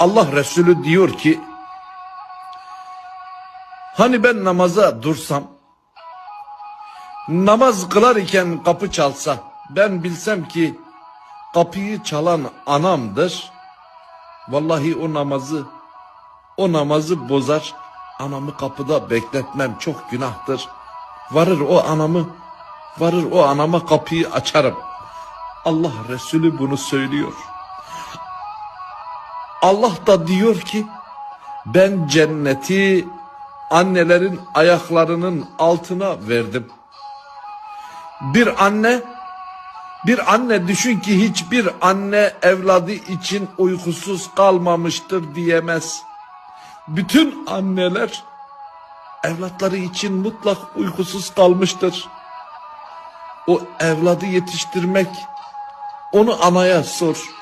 Allah Resulü diyor ki hani ben namaza dursam namaz kılar iken kapı çalsa ben bilsem ki kapıyı çalan anamdır. Vallahi o namazı o namazı bozar. Anamı kapıda bekletmem çok günahtır. Varır o anamı varır o anama kapıyı açarım. Allah Resulü bunu söylüyor. Allah da diyor ki ben cenneti annelerin ayaklarının altına verdim. Bir anne bir anne düşün ki hiçbir anne evladı için uykusuz kalmamıştır diyemez. Bütün anneler evlatları için mutlak uykusuz kalmıştır. O evladı yetiştirmek onu anaya sor.